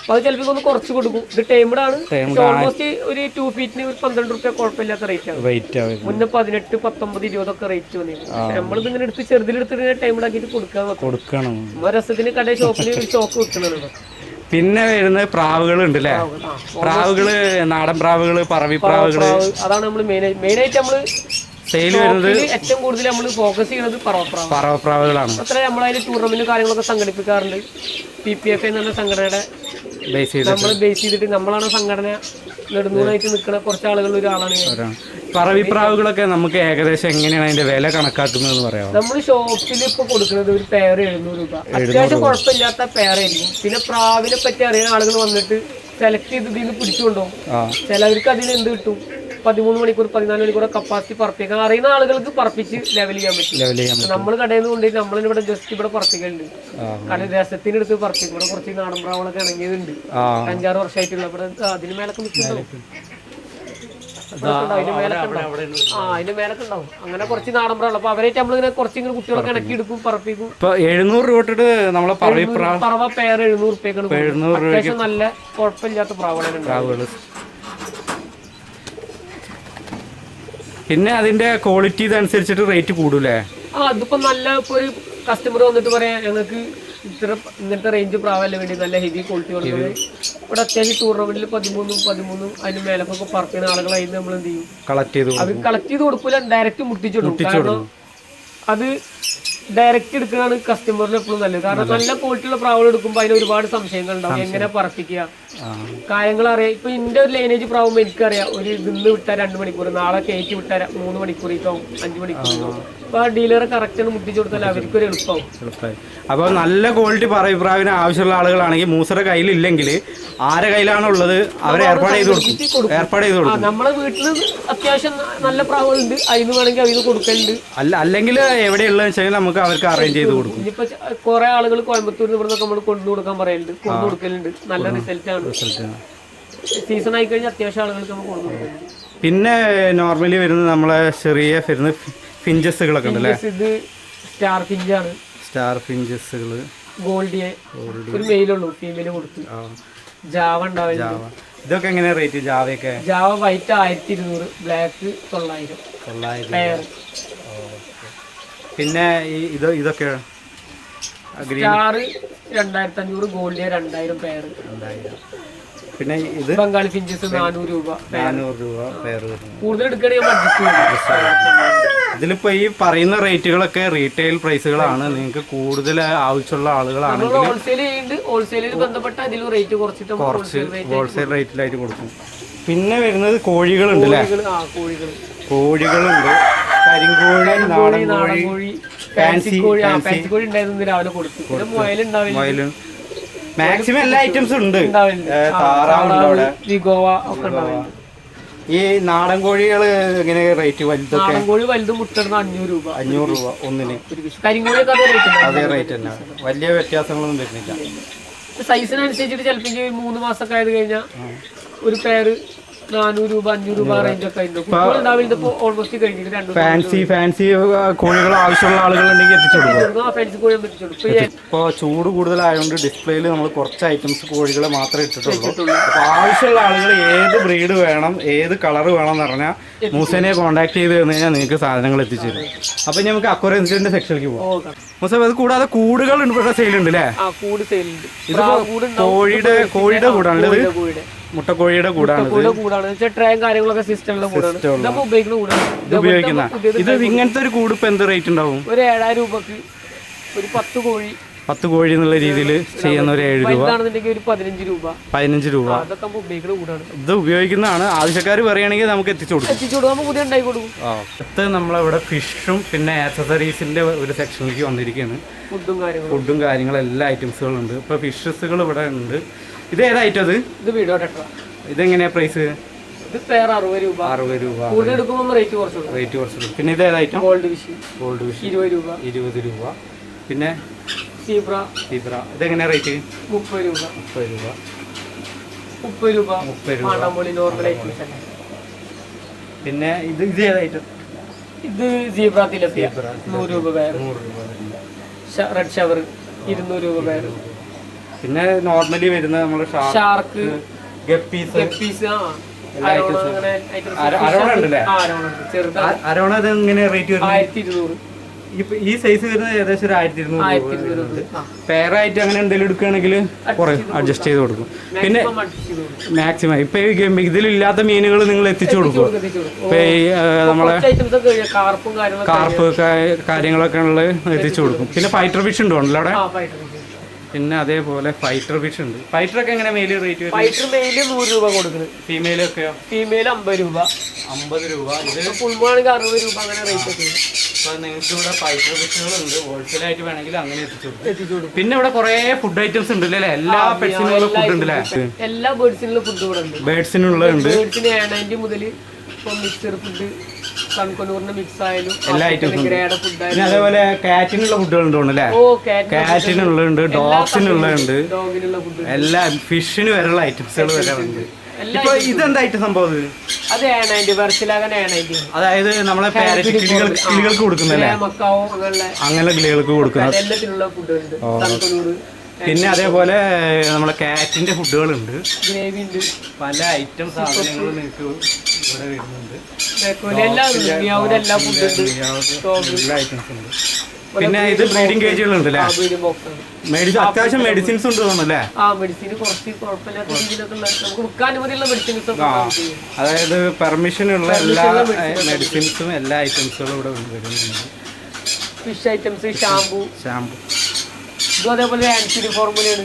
അപ്പൊ അത് ചിലപ്പോ ഒന്ന് കുറച്ച് കൊടുക്കും. ഇത് ടേമിഡ് ആണ്. ഓൾമോസ്റ്റ് ഒരു ടു ഫീറ്റിന് ഒരു പന്ത്രണ്ട് റുപ്യ കുഴപ്പമില്ലാത്ത റേറ്റ് ആണ്. മുന്നേ പതിനെട്ട് പത്തൊമ്പത് ഇരുപതൊക്കെ റേറ്റ് വന്നിരുന്നു. നമ്മളിത് ഇങ്ങനെ എടുത്ത് ചെറുതിലെടുത്തിട്ട് ടൈമിഡ് ആക്കിയിട്ട് കൊടുക്കാൻ കൊടുക്കണം. രസത്തിന് കട ഷോപ്പിൽ ഒരു വിൽക്കുന്നുണ്ട് പിന്നെ വരുന്നത് പ്രാവുകളുണ്ട് അല്ലേ പ്രാവുകൾ നാടൻ പ്രാവുകൾ പറവി പ്രാവുകൾ. അതാണ് നമ്മൾ മെയിൻ ആയിട്ട് നമ്മൾ സെയിൽ വരുന്നത് ഏറ്റവും കൂടുതൽ നമ്മൾ ഫോക്കസ് ചെയ്യുന്നത് പറവപ്രാവുകളാണ് അത്ര നമ്മൾ അതിൽ ടൂർണമെന്റ് കാര്യങ്ങളൊക്കെ സംഘടിപ്പിക്കാറുണ്ട്. പി പി എഫ് എന്ന സംഘടനയുടെ ബേസ് ചെയ്ത് നമ്മൾ ബേസ് ചെയ്തിട്ട് നമ്മളാണ് സംഘടന നെടുന്നൂറായിട്ട് നിൽക്കുന്ന കുറച്ച് ആളുകൾ ഒരാളാണ് പറവിപ്രാവുകളൊക്കെ. നമുക്ക് ഏകദേശം എങ്ങനെയാണ് അതിന്റെ വില കണക്കാക്കുന്നത് പറയാമോ? നമ്മൾ ഷോപ്പിൽ ഇപ്പൊ കൊടുക്കുന്നത് ഒരു പേർ എഴുന്നൂറ് രൂപ. അത്യാവശ്യം കുഴപ്പമില്ലാത്ത പേരായിരിക്കും പിന്നെ പ്രാവിനെ പറ്റി അറിയുന്ന ആളുകൾ വന്നിട്ട് സെലക്ട് ചെയ്ത് ഇതിൽ നിന്ന് പിടിച്ചു കൊണ്ടുപോകും ചിലവർക്ക് അതിന് എന്ത് കിട്ടും? പതിമൂന്ന് മണിക്കൂർ പതിനാല് മണിക്കൂർ കപ്പാസിറ്റി പറപ്പിക്കാൻ. അറിയുന്ന ആളുകൾക്ക് പറപ്പിച്ച് ലെവൽ ചെയ്യാൻ പറ്റും. ലെവൽ ചെയ്യാൻ പറ്റും. നമ്മൾ കടയിൽ നിന്ന് കൊണ്ടുപോയി നമ്മൾ ഇവിടെ ജസ്റ്റ് ഇവിടെ പറപ്പിക്കലുണ്ട്. ആ. കാരണം രസത്തിനടുത്ത് പറപ്പിക്കും. ഇവിടെ കുറച്ച് നാടൻ പ്രാവളൊക്കെ ഇണങ്ങിയതുണ്ട്. അഞ്ചാറ് വർഷമായിട്ടുള്ള. ഇവിടെ അതിന് മേലൊക്കെ നിൽക്കുന്നുണ്ടാവും. അതിന്റെ മേലൊക്കെ ഉണ്ടാവും. അങ്ങനെ കുറച്ച് നാടൻ പ്രാവളം അപ്പൊ അവരായിട്ട് നമ്മളിങ്ങനെ കുറച്ച് കുട്ടികളൊക്കെ ഇണക്കി എടുക്കും പറപ്പിക്കും. ഇപ്പൊ എഴുന്നൂറ് രൂപ തൊട്ടിട്ട് നമ്മളെ പറവി പറവ പേർ എഴുന്നൂറ് എഴുന്നൂറ് അത്യാവശ്യം നല്ല കുഴപ്പമില്ലാത്ത പ്രാവളനുണ്ട് പ്രാവുകൾ പിന്നെ അതിന്റെ ക്വാളിറ്റി ഇതനുസരിച്ചിട്ട് റേറ്റ് കൂടൂലേ? ആ അതിപ്പോ നല്ല ഇപ്പൊ ഒരു കസ്റ്റമർ വന്നിട്ട് പറയാം ഞങ്ങൾക്ക് ഇത്ര ഇന്നത്തെ റേഞ്ച് പ്രാവല്ല വേണ്ടി നല്ല ഹെവി ക്വാളിറ്റി കൊടുക്കുന്നത് ഇവിടെ അത്യാവശ്യം ടൂർണമെന്റിൽ പതിമൂന്നും പതിമൂന്നും അതിന് മേലൊക്കെ പറക്കുന്ന ആളുകളായി നമ്മൾ എന്ത് ചെയ്യും? കളക്ട് ചെയ്ത് അത് കളക്ട് ചെയ്ത് കൊടുക്കൂല ഡയറക്റ്റ് മുട്ടിച്ചിടും. കാരണം അത് ഡയറക്റ്റ് എടുക്കുന്നതാണ് കസ്റ്റമറിന് എപ്പോഴും നല്ലത്. കാരണം നല്ല ക്വാളിറ്റി ഉള്ള പ്രാവുകൾ എടുക്കുമ്പോൾ അതിന് ഒരുപാട് സംശയങ്ങൾ ഉണ്ടാവും. എങ്ങനെ പറപ്പിക്കുക? കാര്യങ്ങൾ അറിയാം ഇപ്പൊ ഇന്റെ ഒരു ലൈനേജ് പ്രാവുമ്പോൾ എനിക്കറിയാം. ഒരു ഇന്ന് വിട്ടാൽ രണ്ട് മണിക്കൂർ നാളെ കയറ്റി വിട്ടാൽ മൂന്ന് മണിക്കൂറിക്കാവും അഞ്ച് മണിക്കൂറിക്കാവും അപ്പൊ ആ ഡീലറെ കറക്റ്റ് ആണ് മുട്ടിച്ചു കൊടുത്താൽ അവർക്കൊരു എളുപ്പമാവും എളുപ്പമായി അപ്പൊ നല്ല ക്വാളിറ്റി പറ പ്രാവിന് ആവശ്യമുള്ള ആളുകളാണെങ്കിൽ മൂസറ കയ്യിലില്ലെങ്കിൽ ആരെ കയ്യിലാണുള്ളത്? അവരെ ഏർപ്പാട് ചെയ്ത് കൊടുക്കും. ഏർപ്പാട് ചെയ്ത് കൊടുക്കും. നമ്മളെ വീട്ടിൽ അത്യാവശ്യം നല്ല പ്രാവുണ്ട് അതിന് വേണമെങ്കിൽ അതിന് കൊടുക്കലുണ്ട്. അല്ല അല്ലെങ്കിൽ എവിടെയുള്ളതെന്ന് വെച്ചാൽ നമുക്ക് അവർക്ക് അറേഞ്ച് ചെയ്ത് കൊടുക്കും. ഇനിയിപ്പോ കുറേ ആളുകൾ കോയമ്പത്തൂരിൽ നിന്ന് നമ്മൾ കൊണ്ടു കൊടുക്കാൻ പറയലുണ്ട്. കൊണ്ടു കൊടുക്കലുണ്ട്. നല്ല റിസൾട്ട് ആണ്. സീസൺ ആയി കഴിഞ്ഞാൽ അത്യാവശ്യം ആളുകൾക്ക് നമ്മൾ കൊണ്ടു കൊടുക്കും. പിന്നെ നോർമലി വരുന്നത് നമ്മളെ ചെറിയ വരുന്ന ഫിഞ്ചസുകളൊക്കെ ഉണ്ടല്ലേ? ഇത് സ്റ്റാർ ഫിഞ്ചാണ് സ്റ്റാർ ഫിഞ്ചസുകൾ ഗോൾഡിയെ ഒരു മെയിലുള്ളൂ ഫീമെയിൽ കൊടുത്തു. ജാവ ഉണ്ടാവില്ല. ഇതൊക്കെ എങ്ങനെയാ റേറ്റ് ജാവയൊക്കെ? ജാവ വൈറ്റ് ആയിരത്തി ഇരുന്നൂറ് ബ്ലാക്ക് തൊള്ളായിരം. തൊള്ളായിരം പിന്നെ ഈ ഇത് ഇതൊക്കെ? സ്റ്റാർ രണ്ടായിരത്തി അഞ്ഞൂറ് ഗോൾഡിയ രണ്ടായിരം പെയർ രണ്ടായിരം. പിന്നെ ഇത് ബംഗാളി ഫിഞ്ചസ് നാനൂറ് രൂപ നാനൂറ് രൂപ പേർ കൂടുതൽ എടുക്കുകയാണെങ്കിൽ ഇതിലിപ്പോ ഈ പറയുന്ന റേറ്റുകളൊക്കെ റീറ്റെയിൽ പ്രൈസുകളാണ് നിങ്ങൾക്ക് കൂടുതൽ ആവശ്യമുള്ള ആളുകളാണെങ്കിൽ കുറച്ച് ഹോൾസെയിൽ റേറ്റിലായിട്ട് കൊടുക്കും. പിന്നെ വരുന്നത് കോഴികളുണ്ട് അല്ലേ? കോഴികളുണ്ട്. കരിങ്കോഴി നാടൻ കോഴി ഫാൻസി കോഴി ഫാൻസി. കോഴി ഉണ്ടായിരുന്നു രാവിലെ കൊടുത്തു. മുയലുണ്ടാവില്ല? മൊയലും. മാക്സിമം എല്ലാ ഐറ്റംസും ഉണ്ട്. താറാവുണ്ട് അവിടെ. ഒക്കെ ഉണ്ടാവില്ല. ഈ നാടൻ കോഴികൾ എങ്ങനെ റേറ്റ് വലുതൊക്കെ? നാടൻ കോഴി വലുത് മുട്ടിടുന്ന അഞ്ഞൂറ് രൂപ. അഞ്ഞൂറ് രൂപ ഒന്നിന്. കരിങ്കോഴിയൊക്കെ അതേ റേറ്റ് അതേ റേറ്റ് തന്നെ. വലിയ വ്യത്യാസങ്ങളൊന്നും വരുന്നില്ല. സൈസിനനുസരിച്ചിട്ട് ചിലപ്പോൾ മൂന്ന് മൂന്ന് മാസമൊക്കെ ആയത് കഴിഞ്ഞാൽ ഒരു പേര് നാനൂറ് രൂപ അഞ്ഞൂറ് രൂപ റേഞ്ച് ഒക്കെ ഉണ്ട്. കുട്ടികൾ ഉണ്ടാവില്ല ഇപ്പോൾ ഓൾമോസ്റ്റ് കഴിഞ്ഞിട്ട് രണ്ടു ഫാൻസി ഫാൻസി കോഴികൾ ആവശ്യമുള്ള ആളുകളുണ്ടെങ്കിൽ എത്തിച്ചു കൊടുക്കും. ഫാൻസി കോഴി ഇപ്പോൾ ചൂട് കൂടുതലായതുകൊണ്ട് ഡിസ്പ്ലേയിൽ നമ്മൾ കുറച്ച് ഐറ്റംസ് കോഴികളെ മാത്രമേ ഇട്ടിട്ടുള്ളൂ അപ്പൊ അപ്പോൾ ആവശ്യമുള്ള ആളുകൾ ഏത് ബ്രീഡ് വേണം ഏത് കളർ വേണം എന്ന് പറഞ്ഞാൽ മൂസേനെ കോൺടാക്ട് ചെയ്ത് തന്നു കഴിഞ്ഞാൽ നിങ്ങൾക്ക് സാധനങ്ങൾ എത്തിച്ചു തരും. അപ്പോൾ ഇനി നമുക്ക് അക്വറൻസിന്റെ സെക്ഷനിലേക്ക് പോകാം മൂസേ അത് കൂടാതെ കൂടുകൾ സെയിൽ ഉണ്ട് അല്ലേ കോഴിയുടെ കോഴിയുടെ കൂടാണല്ലേ ഇത്? മുട്ടക്കോഴിയുടെ കൂടാണ് കൂടെ കൂടാണ്. ട്രേയും കാര്യങ്ങളൊക്കെ സിസ്റ്റമുള്ള കൂടാണ്. ഇതൊക്കെ ഉപയോഗിക്കുന്ന കൂടാണ്. ഇത് ഉപയോഗിക്കുന്ന. ഇത് ഇങ്ങനത്തെ ഒരു കൂട് ഇപ്പൊ എന്ത് റേറ്റ് ഉണ്ടാവും? ഒരു ഏഴായിരം രൂപക്ക് ഒരു പത്ത് കോഴി. പത്ത് കോഴി എന്നുള്ള രീതിയിൽ ചെയ്യുന്ന ഒരു ഏഴ് രൂപ. വലുതാണെന്നുണ്ടെങ്കിൽ ഒരു പതിനഞ്ച് രൂപ. പതിനഞ്ച് രൂപ. അതൊക്കെ നമ്മൾ ഉപയോഗിക്കുന്ന കൂടാണ്. ഇത് ഉപയോഗിക്കുന്നതാണ്. ആവശ്യക്കാർ പറയുകയാണെങ്കിൽ നമുക്ക് എത്തിച്ചു കൊടുക്കും. എത്തിച്ചു കൊടുക്കുമ്പോൾ പുതിയ ഉണ്ടാക്കി കൊടുക്കും. അടുത്ത് നമ്മളവിടെ ഫിഷും പിന്നെ ആക്സസറീസിന്റെ ഒരു സെക്ഷനിലേക്ക് വന്നിരിക്കുകയാണ്. ഫുഡും കാര്യങ്ങളും. ഫുഡും കാര്യങ്ങളും എല്ലാ ഐറ്റംസുകളും ഉണ്ട്. ഇപ്പൊ ഫിഷസുകൾ ഇവിടെ ഉണ്ട്. ഇത് ഏതാ ഐറ്റം അത് ഇത് വീഡിയോ ടെട്ര ഇതെങ്ങനെയാ പ്രൈസ് ഇത് പേർ അറുപത് രൂപ. അറുപത് രൂപ. കൂടുതൽ എടുക്കുമ്പോൾ റേറ്റ് കുറച്ച് കൊടുക്കും റേറ്റ് കുറച്ച് പിന്നെ ഇത് ഏതാ item gold fish gold fish ഇരുപത് രൂപ. ഇരുപത് രൂപ. പിന്നെ? സീബ്ര സീബ്ര ഇതെങ്ങനെയാ റേറ്റ് മുപ്പത് രൂപ. മുപ്പത് രൂപ. മുപ്പത് രൂപ. മുപ്പത് രൂപ. നോർമൽ ഐറ്റംസ് തന്നെ. പിന്നെ ഇത് ഇത് ഏതാ ഐറ്റം ഇത് സീബ്ര തിലപ്പിയ നൂറ് രൂപ പേർ നൂറ് രൂപ. റെഡ് ഷവർ ഇരുന്നൂറ് രൂപ പേർ പിന്നെ നോർമലി വരുന്ന നമ്മുടെ ഷാർക്ക് ഗപ്പീസ് ഗപ്പീസ് അരോണ എങ്ങനെ റേറ്റ് വരുന്നത്? ഈ സൈസ് വരുന്നത് ഏകദേശം ഒരു ആയിരത്തി ഇരുന്നൂറ് പെയറായിട്ട് അങ്ങനെ എന്തെങ്കിലും എടുക്കുകയാണെങ്കിൽ കുറെ അഡ്ജസ്റ്റ് ചെയ്ത് കൊടുക്കും. പിന്നെ മാക്സിമം ഇപ്പൊ ഇതിലില്ലാത്ത മീനുകൾ നിങ്ങൾ എത്തിച്ചു കൊടുക്കും. ഇപ്പൊ ഈ നമ്മളെ. കാർപ്പും കാര്യങ്ങളൊക്കെ ഉള്ളത് എത്തിച്ചു കൊടുക്കും. പിന്നെ ഫൈറ്റർ ഫിഷ് ഉണ്ടോ അവിടെ? പിന്നെ അതേപോലെ ഫൈറ്റർ ഫിഷ് ഉണ്ട്. ഫൈറ്റർ ഒക്കെ എങ്ങനെ മെയിൽ റേറ്റ് വരും ഫൈറ്റർ മെയിൽ നൂറ് രൂപ കൊടുക്കുന്നത് ഫീമെയിൽ ഒക്കെയോ? ഫീമെയിൽ അമ്പത് രൂപ. അമ്പത് രൂപ. ഇത് ഫുൾമാണെങ്കിൽ അറുപത് രൂപ അങ്ങനെ റേറ്റ് ഒക്കെ ഉണ്ട്. ഇപ്പൊ നിങ്ങൾക്ക് ഇവിടെ ഫൈറ്റർ ഫിഷുകളുണ്ട് ഹോൾസെയിൽ ആയിട്ട് വേണമെങ്കിൽ അങ്ങനെ എത്തിച്ചു കൊടുക്കും. പിന്നെ ഇവിടെ കുറെ ഫുഡ് ഐറ്റംസ് ഉണ്ട് അല്ലേ? എല്ലാ പെറ്റ്സിനുള്ള ഫുഡ് ഉണ്ട് അല്ലേ? എല്ലാ ബേർഡ്സിനുള്ള ഫുഡ് ഇവിടെ ഉണ്ട്. ബേർഡ്സിനുള്ളത് ബേർഡ്സിന് ഏണൈന്റി മുതൽ ഇപ്പം മിക്സർ ഫുഡ് മിക്സ് ആയാലും എല്ലാ ഐറ്റംസും പിന്നെ അതേപോലെ കാറ്റിനുള്ള ഫുഡുകളുണ്ട് അല്ലേ? ഓ കാറ്റിനുള്ളുണ്ട് ഡോഗ്സിനുള്ളുണ്ട് എല്ലാ ഫിഷിന് വരെയുള്ള ഐറ്റംസുകൾ വരെ ഉണ്ട്. ഇതെന്തായിട്ട് ഇപ്പൊ സംഭവം അത്? അതായത് നമ്മളെ പാരറ്റ് കിളികൾ കിളികൾക്ക് കൊടുക്കുന്നല്ലേ അങ്ങനെ കിളികൾക്ക് കൊടുക്കുന്നത്. പിന്നെ അതേപോലെ നമ്മളെ കാറ്റിന്റെ ഫുഡുകളുണ്ട്. ഗ്രേവി ഉണ്ട് പല ഐറ്റം സാധനങ്ങളും നിങ്ങൾക്ക് ഇവിടെ വരുന്നുണ്ട്. എല്ലാം ഐറ്റംസ് ഉണ്ട്. പിന്നെ ഇത് ബ്രീഡിംഗ് കേജുകളുണ്ട് അല്ലേ മെഡിസിൻ അത്യാവശ്യം മെഡിസിൻസ് ഉണ്ട്. തോന്നുന്നല്ലേ അതായത് പെർമിഷൻ ഉള്ള എല്ലാ മെഡിസിൻസും എല്ലാ ഐറ്റംസുകളും ഇവിടെ വരുന്നുണ്ട്. ഫിഷ് ഐറ്റംസ് ഷാംപൂ ഷാമ്പു ഇതും അതേപോലെ ആൻസിഡി ഫോർമുലയാണ്.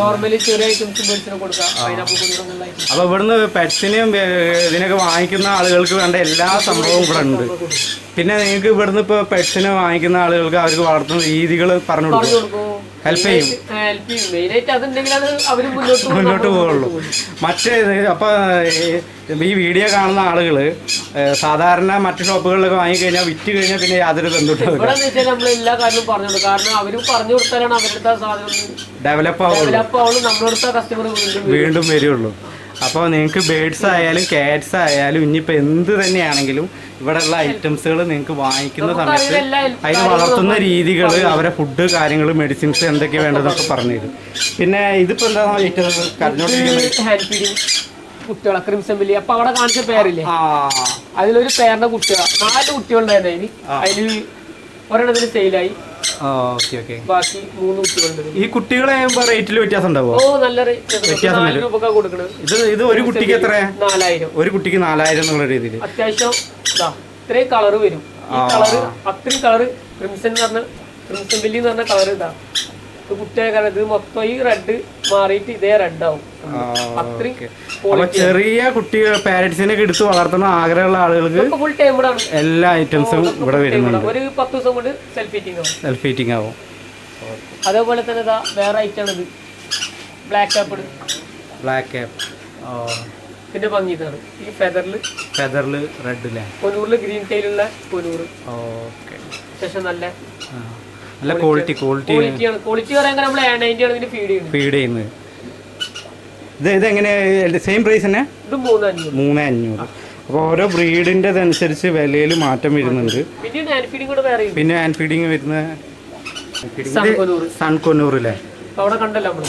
നോർമലി ചെറിയ ഐറ്റംസ് കൊടുക്കാം. പൈനാപ്പിൾ കൊണ്ടുള്ള ഐറ്റംസ് അപ്പൊ ഇവിടുന്ന് പെറ്റ്സിനെയും ഇതിനൊക്കെ വാങ്ങിക്കുന്ന ആളുകൾക്ക് വേണ്ട എല്ലാ സംഭവവും ഇവിടെ ഉണ്ട്. പിന്നെ നിങ്ങൾക്ക് ഇവിടുന്ന് ഇപ്പൊ പെറ്റ്സിനെ വാങ്ങിക്കുന്ന ആളുകൾക്ക് അവർക്ക് വളർത്തുന്ന രീതികൾ പറഞ്ഞു കൊടുക്കും. ഹെൽപ്പ് ചെയ്യും. മുന്നോട്ട് പോകുള്ളൂ മറ്റേ അപ്പൊ ഈ- വീഡിയോ കാണുന്ന ആളുകൾ സാധാരണ മറ്റു ഷോപ്പുകളിലൊക്കെ വാങ്ങിക്കഴിഞ്ഞാൽ വിറ്റ് കഴിഞ്ഞാൽ പിന്നെ യാതൊരു നമ്മൾ എല്ലാ കാര്യവും പറഞ്ഞു കാരണം അവർ പറഞ്ഞു കൊടുത്താലാണ് അവരുടെ ആ ഡെവലപ്പ് ആവുള്ളൂ. വീണ്ടും വരുള്ളൂ. അപ്പോൾ നിങ്ങൾക്ക് ബേഡ്സ് ആയാലും കാറ്റ്സ് ആയാലും ഇനിയിപ്പോൾ എന്ത് തന്നെയാണെങ്കിലും ഇവിടെയുള്ള ഐറ്റംസുകൾ നിങ്ങൾക്ക് വാങ്ങിക്കുന്ന സമയത്ത് അതിന് വളർത്തുന്ന രീതികൾ അവരെ ഫുഡ് കാര്യങ്ങൾ മെഡിസിൻസ് എന്തൊക്കെ വേണ്ടതൊക്കെ പറഞ്ഞു തരും പിന്നെ ഇതിപ്പോൾ എന്താ ഏറ്റവും കരഞ്ഞോണ്ടിരിക്കുന്നത്? കുട്ടികളെ ക്രിംസൺ അപ്പൊ അവിടെ കാണിച്ച പേരില്ലേ? അതിലൊരു പേരുടെ കുട്ടികൾ നാല് കുട്ടികളുണ്ടായിരുന്നു അതിന്. അതിൽ ഒരെണ്ണത്തിന് സെയിലായി ബാക്കി മൂന്ന് കുട്ടികളുണ്ട്. ഈ കുട്ടികളെ റേറ്റിൽ വ്യത്യാസം ഉണ്ടാവോ? ഓ നല്ല വ്യത്യാസം രൂപക്ക. കൊടുക്കണത്. ഇത് ഇത് ഒരു കുട്ടിക്ക് എത്ര നാലായിരം. ഒരു കുട്ടിക്ക് നാലായിരം എന്നുള്ള രീതിയിൽ അത്യാവശ്യം ഇതാ ഇത്രയും കളർ വരും. ഈ കളർ അത്രയും കളർ ക്രിംസൺ എന്ന് പറഞ്ഞ ക്രിംസൺ ബില്ലി എന്ന് പറഞ്ഞ കളർ ഇതാ. കുട്ടിയെ കളർ ഇത് മൊത്തം ഈ റെഡ് മാറിയിട്ട് ഇതേ റെഡ് ആവും. അത്രയും ചെറിയ കുട്ടികൾ പാരന്റ്സിനെ എടുത്ത് വളർത്തുന്ന ആഗ്രഹമുള്ള ആളുകൾക്ക് ഫുൾ ടൈം എല്ലാ ഐറ്റംസും ഇവിടെ വരുന്നുണ്ട്. ഒരു പത്ത് ദിവസം കൊണ്ട് സെൽഫ് ഹീറ്റിംഗ് ആവും. സെൽഫ് ഹീറ്റിംഗ് ആവും. അതേപോലെ തന്നെ ഇതാ വേറെ ഐറ്റം ഇത്. ബ്ലാക്ക് ആപ്പിൾ ബ്ലാക്ക് ക്യാപ്പ് പിന്നെ ഭംഗി ഇതാണ്. ഈ ഫെദറിൽ ഫെദറിൽ റെഡ് അല്ലേ പൊന്നൂറിൽ ഗ്രീൻ ടൈലുള്ള കൊനൂറ് ഓക്കെ ശേഷം നല്ല നല്ല ക്വാളിറ്റി ക്വാളിറ്റി ക്വാളിറ്റിയാണ് ക്വാളിറ്റി പറയാൻ നമ്മൾ എ നയന്റി ആണ് ഇതിന് ഫീഡ് ചെയ്യുന്നത്. ഫീഡ് ചെയ്യുന്നത്. ഇത് ഇതെങ്ങനെ സെയിം പ്രൈസ് തന്നെ? ഇത് മൂന്ന് അഞ്ഞൂറ് മൂന്ന് അഞ്ഞൂറ് അപ്പോൾ ഓരോ ബ്രീഡിന്റെ അനുസരിച്ച് വിലയിൽ മാറ്റം വരുന്നുണ്ട്. പിന്നെ ഹാൻഡ് ഫീഡിങ് വരുന്ന സൺ കൊനൂറ് സൺ കൊന്നൂറില്ലേ അവിടെ കണ്ടല്ലോ നമ്മൾ.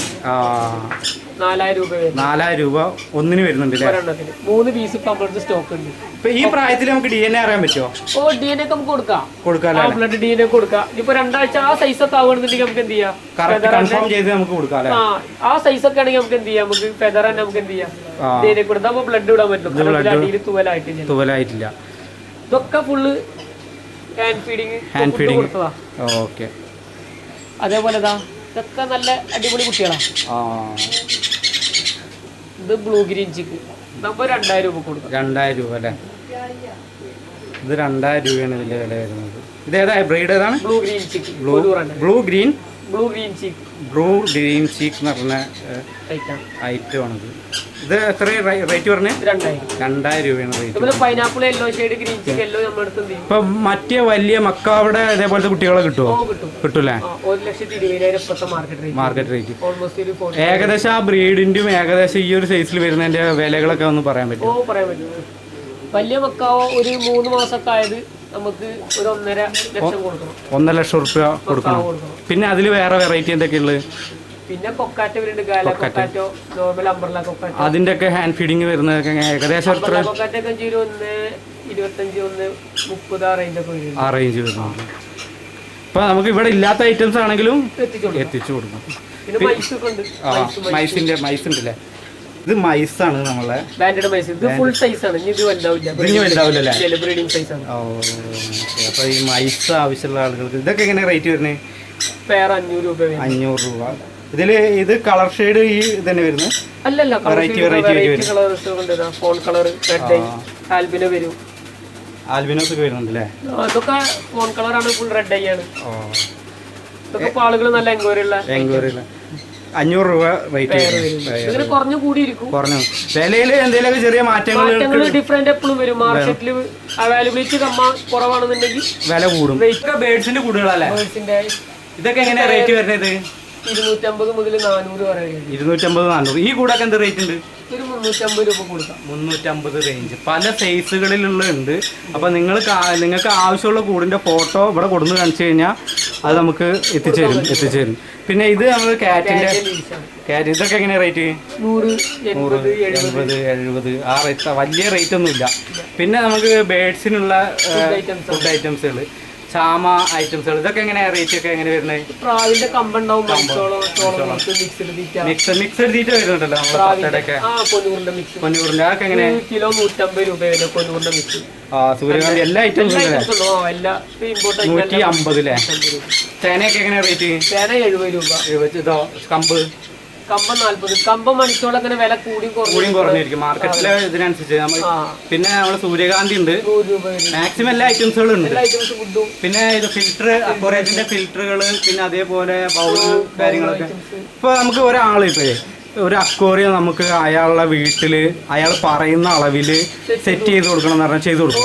നാലായിരം രൂപ വരും നാലായിരം രൂപ ഒന്നിന് വരുന്നുണ്ട് അല്ലേ ഒരെണ്ണത്തിന്. മൂന്ന് പീസ് ഇപ്പൊ സ്റ്റോക്ക് ഉണ്ട്. ഇപ്പൊ ഈ പ്രായത്തിൽ നമുക്ക് ഡി എൻ എ അറിയാൻ പറ്റുമോ ഓ ഡി എൻ എ നമുക്ക് കൊടുക്കാം. കൊടുക്കാം ബ്ലഡ് ഡി എൻ എ കൊടുക്കാം. ഇപ്പൊ രണ്ടാഴ്ച ആ സൈസ് ഒക്കെ ആവുകയാണെന്നുണ്ടെങ്കിൽ നമുക്ക് എന്ത് ചെയ്യാം? കൺഫേം ചെയ്ത് നമുക്ക് കൊടുക്കാം ആ ആ സൈസ് ഒക്കെ ആണെങ്കിൽ നമുക്ക് എന്ത് ചെയ്യാം? നമുക്ക് ഫെദർ തന്നെ നമുക്ക് എന്ത് ചെയ്യാം. ഡി എൻ എ കൊടുത്താൽ ബ്ലഡ് വിടാൻ പറ്റും കാരണം ഇതിന്റെ അടിയിൽ തുവലായിട്ട് തുവലായിട്ടില്ല. ഇതൊക്കെ full hand feeding hand feeding okay. അതേപോലെ ഇതാ. ഇതൊക്കെ നല്ല അടിപൊളി കുട്ടികളാണ് ഇത് ബ്ലൂ ഗ്രീൻ ചിക്ക്. നമ്മൾ രണ്ടായിരം രൂപ കൊടുക്കും. രണ്ടായിരം രൂപ അല്ലേ? ഇത് രണ്ടായിരം രൂപയാണ് ഇതിന്റെ വില വരുന്നത്. ഇത് ഏതാ? ബ്രീഡ് ഏതാണ്? Blue green cheek. Blue blue green blue green cheek blue green cheek എന്ന് പറഞ്ഞ ഐറ്റം ഐറ്റമാണിത് ഇത് എത്ര റേറ്റ് പറഞ്ഞു? രണ്ടായിരം. രൂപയാണ് rate pineapple yellow shade green cheek yellow നമ്മൾ ഇപ്പൊ മറ്റേ വലിയ മക്ക അവിടെ ഇതേപോലത്തെ കുട്ടികളെ കിട്ടുമോ കിട്ടൂലേ? ഒരു ലക്ഷത്തി ഇരുപതിനായിരം market rate market rate almost ഏകദേശം ആ ബ്രീഡിന്റെയും ഏകദേശം ഈ ഒരു സൈസിൽ വരുന്നതിന്റെ വിലകളൊക്കെ ഒന്ന് പറയാൻ പറ്റും പറയാൻ പറ്റും. വലിയ മക്കാവോ ഒരു മൂന്ന് മാസമൊക്കെ ആയത് നമുക്ക് ഒരു ഒന്നര ലക്ഷം കൊടുക്കണം. ഒന്നര ലക്ഷം റുപ്യ കൊടുക്കണം. പിന്നെ അതിൽ വേറെ വെറൈറ്റി എന്തൊക്കെ എന്തൊക്കെയുള്ളത് പിന്നെ കൊക്കാറ്റ വരുന്നുണ്ട് ഗാല കൊക്കാറ്റോ. നോർമൽ കൊക്കാറ്റോ. അതിന്റെ ഒക്കെ ഹാൻഡ് ഫീഡിങ് വരുന്നതൊക്കെ ഏകദേശം എത്ര ഒന്ന് ഇരുപത്തഞ്ച് ഒന്ന് മുപ്പത് ആ റേഞ്ച് ഒക്കെ വരും. ആ റേഞ്ച് വരുന്നുണ്ട് ഇപ്പം നമുക്ക് ഇവിടെ ഇല്ലാത്ത ഐറ്റംസ് ആണെങ്കിലും എത്തിച്ചു കൊടുക്കും പിന്നെ മൈസൊക്കെ ഉണ്ട് മൈസിന്റെ മൈസ് ഉണ്ടല്ലേ ഇത് മൈസാണ് നമ്മളെ. Banded mice. ഇത് ഫുൾ സൈസ് ആണ്. ഇനി ഇത് വലുതാവില്ല. ബ്രീഡിംഗ് സൈസ് ആണ്. അപ്പോൾ ഈ മൈസ് ആവശ്യമുള്ള ആളുകൾക്ക് ഇതൊക്കെ എങ്ങനെ റേറ്റ് വരുന്നത് പേർ അഞ്ഞൂറ് രൂപ അഞ്ഞൂറ് രൂപ. ഇതിൽ ഇത് കളർ ഷെയ്ഡ് ഈ തന്നെ വരുന്നു? അല്ലല്ല വെറൈറ്റി വെറൈറ്റി കളേഴ്സ് ഉണ്ട് ഫോൺ കളർ റെഡ് ആൽബിന വരും. ആൽബിനോസ് ഒക്കെ വരുന്നുണ്ട് അല്ലേ? ഫോൺ കളർ ഫോൺ കളറാണ് ഫുൾ റെഡ് ആണ്. ഇതൊക്കെ ആളുകൾ നല്ല എൻക്വയറി ഉള്ള എങ്കൂരിൽ അഞ്ഞൂറ് രൂപ റേറ്റ് വരും. കുറഞ്ഞു കൂടിയിരിക്കും. കുറഞ്ഞു വിലയിൽ എന്തെങ്കിലുമൊക്കെ ചെറിയ മാറ്റങ്ങൾ മാറ്റങ്ങൾ ഡിഫറെന്റ് എപ്പോഴും വരും. മാർക്കറ്റിൽ അവൈലബിലിറ്റി കമ്മ കുറവാണെന്നുണ്ടെങ്കിൽ വില കൂടും. റേറ്റ് ബേഡ്സിന്റെ കൂടുകളല്ലേ? ഇതൊക്കെ എങ്ങനെയാ റേറ്റ് വരുന്നത്? ഇരുന്നൂറ്റമ്പത് മുതൽ നാനൂറ് വരെ ഇരുന്നൂറ്റമ്പത് നാനൂറ്. ഈ കൂടൊക്കെ എന്ത് റേറ്റ് ഉണ്ട്? മുന്നൂറ്റമ്പത് രൂപ കൊടുക്കാം. മുന്നൂറ്റമ്പത് റേഞ്ച് പല സൈസുകളിലുള്ള ഉണ്ട് അപ്പോൾ നിങ്ങൾ നിങ്ങൾക്ക് ആവശ്യമുള്ള കൂടിന്റെ ഫോട്ടോ ഇവിടെ കൊടുന്ന് കാണിച്ചു കഴിഞ്ഞാൽ അത് നമുക്ക് എത്തിച്ചേരും എത്തിച്ചേരും. പിന്നെ ഇത് നമ്മൾ കാറ്റിന്റെ കാറ്റ് ഇതൊക്കെ എങ്ങനെയാണ് റേറ്റ് നൂറ് നൂറ് എഴുപത്. എൺപത് എഴുപത്. ആ റേറ്റ് വലിയ റേറ്റ് ഒന്നും ഇല്ല പിന്നെ നമുക്ക് ബേഡ്സിനുള്ള ഫുഡ് ഐറ്റംസുകൾ ചാമ ഐറ്റംസുകൾ ഇതൊക്കെ എങ്ങനെയാ റേറ്റ് ഒക്കെ എങ്ങനെ വരുന്നത്? പ്രാവിന്റെ കമ്പുണ്ടാവും മിക്സഡ് മിക്സ്ഡ് തീറ്റ. വരുന്നുണ്ടല്ലോ നമ്മൾ പൊന്നൂറിന്റെ അതൊക്കെ എങ്ങനെ? കിലോ നൂറ്റമ്പത് രൂപ വരും കൊന്നൂറിന്റെ മിക്സ് ആ സൂര്യകാന്തി എല്ലാ ഐറ്റംസും നൂറ്റി അമ്പത് അല്ലേ? ചേനയൊക്കെ എങ്ങനെയാ റേറ്റ് ചേന എഴുപത് രൂപ. കമ്പ്? കമ്പം നാല്പത്. കമ്പം മണിച്ചോളം അങ്ങനെ വില കൂടി കൂടി കൂടിയും കുറഞ്ഞിരിക്കും. മാർക്കറ്റിലെ ഇതിനനുസരിച്ച് നമ്മൾ പിന്നെ നമ്മുടെ സൂര്യകാന്തി ഉണ്ട്. മാക്സിമം എല്ലാ ഐറ്റംസുകളും ഉണ്ട്. പിന്നെ ഇത് ഫിൽറ്റർ അക്വറേറ്റിന്റെ ഫിൽറ്ററുകൾ പിന്നെ അതേപോലെ ബൗൾ കാര്യങ്ങളൊക്കെ. ഇപ്പൊ നമുക്ക് ഒരാൾ ഇപ്പൊ ഒരു അക്വോറിയം നമുക്ക് അയാളുടെ വീട്ടിൽ അയാൾ പറയുന്ന അളവിൽ സെറ്റ് ചെയ്ത് കൊടുക്കണം എന്ന് പറഞ്ഞാൽ ചെയ്ത് കൊടുക്കും.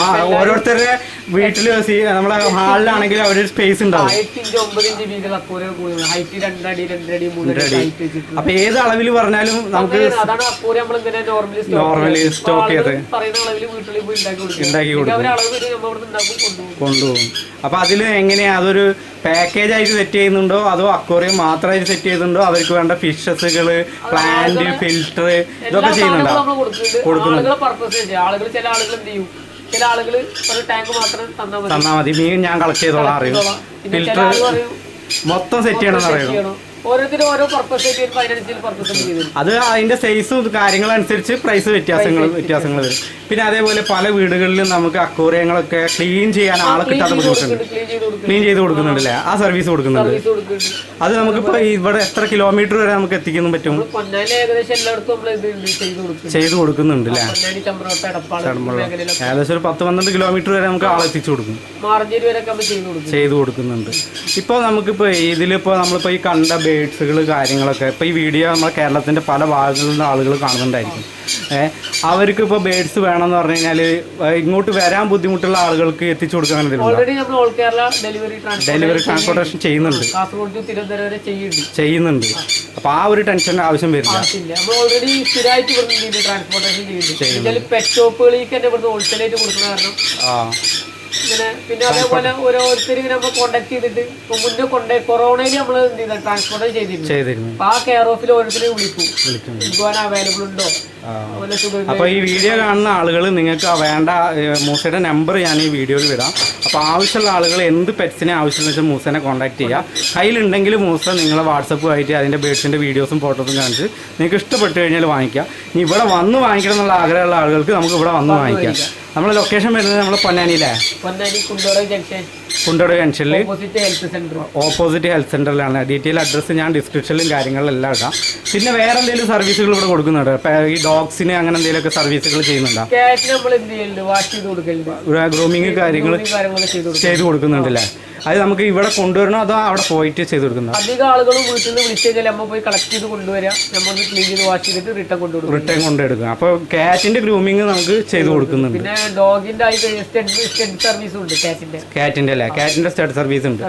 ആ ഓരോരുത്തരുടെ വീട്ടിൽ നമ്മളെ ഹാളിലാണെങ്കിൽ അവർ സ്പേസ് ഉണ്ടാവും. അപ്പൊ ഏത് അളവിൽ പറഞ്ഞാലും നമുക്ക് നോർമലി സ്റ്റോക്ക് ചെയ്ത്. ഉണ്ടാക്കി കൊടുക്കും. കൊണ്ടുപോകും. അപ്പൊ അതിൽ എങ്ങനെയാ? അതൊരു പാക്കേജ് ആയിട്ട് സെറ്റ് ചെയ്യുന്നുണ്ടോ? അതോ അക്വറിയം മാത്രമായിട്ട് സെറ്റ് ചെയ്തിട്ടുണ്ടോ? അവർക്ക് വേണ്ട ഫിഷസുകൾ പ്ലാന്റ് ഫിൽട്ടർ ഇതൊക്കെ ചെയ്യുന്നുണ്ടോ? കൊടുക്കുന്നു കൊടുക്കുന്നുണ്ട്. ആളുകളെ ആളുകൾ ചില ആളുകൾ എന്ത് ചെയ്യും? ചില ആളുകൾ ഒരു ടാങ്ക് മാത്രം തന്നാൽ മതി. മീൻ ഞാൻ കളക്ട് ചെയ്തോളാം അറിയും? ഫിൽട്ടർ മൊത്തം സെറ്റ് ചെയ്യണമെന്ന് അറിയണം. ഓരോരുത്തരും ഓരോ പർപ്പസ് പർപ്പസ് അത് അതിന്റെ സൈസും കാര്യങ്ങളനുസരിച്ച് പ്രൈസ് വ്യത്യാസങ്ങൾ വ്യത്യാസങ്ങൾ വരും. പിന്നെ അതേപോലെ പല വീടുകളിലും നമുക്ക് അക്കൂറിയങ്ങളൊക്കെ ക്ലീൻ ചെയ്യാൻ ആളെ കിട്ടാത്ത ബുദ്ധിമുട്ടുണ്ട്. ക്ലീൻ ചെയ്ത് കൊടുക്കുന്നുണ്ട്. അല്ലേ ആ സർവീസ് കൊടുക്കുന്നുണ്ട്. അത് നമുക്ക് അത് നമുക്കിപ്പോ ഇവിടെ എത്ര കിലോമീറ്റർ വരെ നമുക്ക് എത്തിക്കുന്നു പറ്റും? ചെയ്ത് കൊടുക്കും കൊടുക്കുന്നുണ്ട് അല്ലേ? ഏകദേശം ഒരു പത്ത് പന്ത്രണ്ട് കിലോമീറ്റർ വരെ നമുക്ക് ആളെ എത്തിച്ചു കൊടുക്കും. ചെയ്ത് കൊടുക്കും ചെയ്തു കൊടുക്കുന്നുണ്ട്. ഇപ്പോൾ നമുക്കിപ്പോൾ ഇതിലിപ്പോൾ നമ്മളിപ്പോൾ ഈ കണ്ട ബേഡ്സുകൾ കാര്യങ്ങളൊക്കെ. ഇപ്പോൾ ഈ വീഡിയോ നമ്മുടെ കേരളത്തിന്റെ പല ഭാഗങ്ങളിൽ നിന്ന് ആളുകൾ കാണുന്നുണ്ടായിരിക്കും. ഏഹ് അവർക്ക് ഇപ്പോൾ ബേഡ്സ് വേണമെന്ന് പറഞ്ഞു കഴിഞ്ഞാൽ ഇങ്ങോട്ട് വരാൻ ബുദ്ധിമുട്ടുള്ള ആളുകൾക്ക് എത്തിച്ചു കൊടുക്കാൻ നമ്മൾ ഡെലിവറി ട്രാൻസ്പോർട്ടേഷൻ ചെയ്യുന്നുണ്ട്. ചെയ്യുന്നുണ്ട്. അപ്പോൾ ആ. ഒരു ടെൻഷൻ ആവശ്യം വരില്ല. നമ്മൾ ട്രാൻസ്പോർട്ടേഷൻ ചെയ്യുന്നുണ്ട്. പെറ്റ് ഷോപ്പുകളിലേക്ക് തന്നെ ഇവിടുന്ന് ഹോൾസെയിലായിട്ട് കൊടുക്കുന്ന കാരണം ആ. ഇങ്ങനെ പിന്നെ അതേപോലെ ഓരോരുത്തർ ഇങ്ങനെ നമ്മൾ കോണ്ടാക്ട് ചെയ്തിട്ട് ഇപ്പൊ മുന്നേ കൊണ്ടേ കൊറോണയിൽ നമ്മൾ എന്ത് ചെയ്ത? ട്രാൻസ്പോർട്ട് ചെയ്തിരുന്നു. ആ കെയർ ഓഫിൽ ഓരോരുത്തരെ വിളിക്കും. അവൈലബിൾ ഉണ്ടോ? അപ്പോൾ ഈ വീഡിയോ കാണുന്ന ആളുകൾ നിങ്ങൾക്ക് വേണ്ട മൂസയുടെ നമ്പർ ഞാൻ ഈ വീഡിയോയിൽ വിടാം. അപ്പോൾ ആവശ്യമുള്ള ആളുകൾ എന്ത് പെറ്റ്സിനെ ആവശ്യമെന്ന് വെച്ചാൽ മൂസനെ കോൺടാക്ട് ചെയ്യുക കയ്യിലുണ്ടെങ്കിൽ മൂസ നിങ്ങളെ വാട്സപ്പുമായിട്ട് അതിന്റെ ബേഡ്സിന്റെ വീഡിയോസും ഫോട്ടോസും കാണിച്ച് നിങ്ങൾക്ക് ഇഷ്ടപ്പെട്ടു കഴിഞ്ഞാൽ വാങ്ങിക്കാം. ഇനി ഇവിടെ വന്ന് വാങ്ങിക്കണം എന്നുള്ള ആഗ്രഹമുള്ള ആളുകൾക്ക് നമുക്ക് ഇവിടെ വന്ന് വാങ്ങിക്കാം. നമ്മൾ ലൊക്കേഷൻ വരുന്നത് നമ്മൾ പൊന്നാനിയിലെ. പൊന്നാനി കുണ്ടോറ ജംഗ്ഷൻ കുണ്ടോട് ജംഗ്ഷനിൽ ഓപ്പോസിറ്റ് ഹെൽത്ത് സെന്ററിലാണ് ഡീറ്റെയിൽ അഡ്രസ്സ് ഞാൻ ഡിസ്ക്രിപ്ഷനിലും കാര്യങ്ങളിലെല്ലാം ഇടാം. പിന്നെ വേറെ എന്തെങ്കിലും സർവീസുകൾ ഇവിടെ കൊടുക്കുന്നുണ്ട്? ഈ ഡോഗ്സിന് അങ്ങനെ എന്തെങ്കിലുമൊക്കെ സർവീസുകൾ ചെയ്യുന്നുണ്ടോ? ഗ്രൂമിങ് കാര്യങ്ങൾ ചെയ്ത് കൊടുക്കുന്നുണ്ടല്ലേ? അത് നമുക്ക് ഇവിടെ കൊണ്ടുവരണോ അതോ അവിടെ പോയിട്ട് ചെയ്ത് കൊടുക്കുന്നത് അധികം ആളുകളും വീട്ടിൽ നിന്ന് വിളിച്ചു കഴിഞ്ഞാൽ നമ്മൾ പോയി കളക്ട് ചെയ്ത് കൊണ്ടുവരാം. നമ്മൾ ക്ലീൻ ചെയ്ത് വാഷ് ചെയ്തിട്ട് റിട്ടേൺ കൊണ്ടുവരും റിട്ടേൺ കൊണ്ടെടുക്കുക അപ്പോൾ കാറ്റിന്റെ ഗ്രൂമിങ് നമുക്ക് ചെയ്ത് കൊടുക്കുന്നുണ്ട്. പിന്നെ ഡോഗിന്റെ സർവീസ് ഉണ്ട് കാറ്റിന്റെ കാറ്റിന്റെ അല്ലേ? കാറ്റിന്റെ സ്റ്റഡ് സർവീസ് ഉണ്ട്.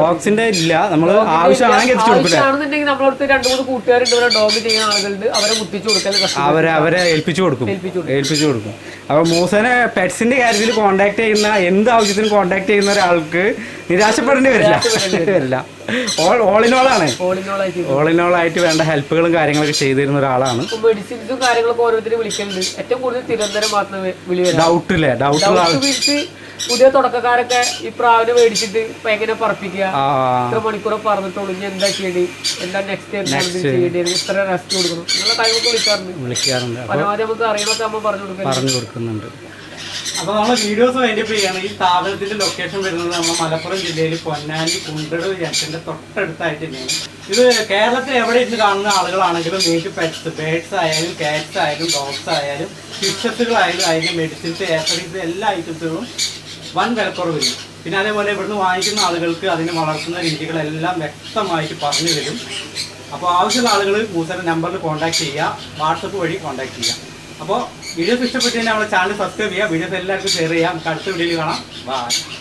ഡോഗ്സിന്റെ ഇല്ല. നമ്മൾ ആവശ്യമാണെങ്കിൽ എത്തിച്ചു കൊടുക്കില്ല നമ്മളടുത്ത് രണ്ട് മൂന്ന് കൂട്ടുകാരുണ്ട്. ഇവിടെ ഡോഗ് ചെയ്യുന്ന ആളുകളുണ്ട്. അവരെ മുട്ടിച്ചു കൊടുക്കാൻ അവരെ അവരെ ഏൽപ്പിച്ചു കൊടുക്കും. ഏൽപ്പിച്ചു കൊടുക്കും. അപ്പൊ കൊടുക്കും. അപ്പോൾ മൂസനെ പെറ്റ്സിന്റെ കാര്യത്തിൽ കോൺടാക്ട് ചെയ്യുന്ന എന്ത് ആവശ്യത്തിനും കോൺടാക്ട് ചെയ്യുന്ന ഒരാൾക്ക് നിരാശപ്പെടേണ്ടി വരില്ല. വരില്ല. ഓൾ ഓൾ ഇൻ ഓൾ ആണ് ഓളിനോളായി ചെയ്തു ഓൾ ഇൻ ഓൾ ആയിട്ട് വേണ്ട ഹെൽപ്പുകളും കാര്യങ്ങളൊക്കെ ചെയ്തിരുന്ന ഒരാളാണ്. മെഡിസിൻസും കാര്യങ്ങളൊക്കെ ഓരോരുത്തർ വിളിക്കലുണ്ട്. ഏറ്റവും കൂടുതൽ തിരുവനന്തപുരം മാത്രമേ വിളി ഡൗട്ട് ഇല്ലേ? ഡൗട്ട് പുതിയ തുടക്കക്കാരൊക്കെ ഈ പ്രാവിനെ മേടിച്ചിട്ട് എങ്ങനെ പറപ്പിക്കുക. ഇത്ര മണിക്കൂറെ പറഞ്ഞിട്ടുള്ളൂ. ഇനി എന്താ ചെയ്യേണ്ടി? എന്താ നെക്സ്റ്റ് ചെയ്യേണ്ടി? ഇത് ഇത്ര റെസ്റ്റ് കൊടുക്കണം. നിങ്ങളെ കാര്യങ്ങളൊക്കെ വിളിക്കാറുണ്ട്. വിളിക്കാറുണ്ട്. പരമാവധി നമുക്ക് അറിയണമൊക്കെ നമ്മൾ പറഞ്ഞു കൊടുക്കുന്നുണ്ട്. അപ്പൊ നമ്മൾ വീഡിയോസ് വൈൻഡപ്പ് ചെയ്യാണ്. ഈ സ്ഥാപനത്തിന്റെ ലൊക്കേഷൻ വരുന്നത് നമ്മുടെ മലപ്പുറം ജില്ലയിൽ പൊന്നാനി കുണ്ടട് ജംഗ്ഷന്റെ തൊട്ടടുത്തായിട്ട് തന്നെയാണ്. ഇത് കേരളത്തിൽ എവിടെ ഇരുന്ന് കാണുന്ന ആളുകളാണെങ്കിലും നിങ്ങൾക്ക് പെറ്റ്സ് ബേഡ്സ് ആയാലും കാറ്റ്സ് ആയാലും ഡോഗ്സ് ആയാലും ഫിഷസുകളായാലും അതിന്റെ മെഡിസിൻസ് ഏത്തറിങ്സ് എല്ലാ ഐറ്റംസുകളും വൻ വിലക്കുറവ് വരും. പിന്നെ അതേപോലെ ഇവിടുന്ന് വാങ്ങിക്കുന്ന ആളുകൾക്ക് അതിനെ വളർത്തുന്ന രീതികളെല്ലാം വ്യക്തമായിട്ട് പറഞ്ഞു തരും. അപ്പോൾ ആവശ്യമുള്ള ആളുകൾ മൂസയുടെ നമ്പറിൽ കോൺടാക്ട് ചെയ്യുക. വാട്സപ്പ് വഴി കോൺടാക്ട് ചെയ്യുക. അപ്പോൾ വീഡിയോസ് ഇഷ്ടപ്പെട്ടു കഴിഞ്ഞാൽ നമ്മുടെ ചാനൽ സബ്സ്ക്രൈബ് ചെയ്യുക വീഡിയോസ് എല്ലാവർക്കും ഷെയർ ചെയ്യാം. നമുക്ക് അടുത്ത വീഡിയോയിൽ കാണാം. ബൈ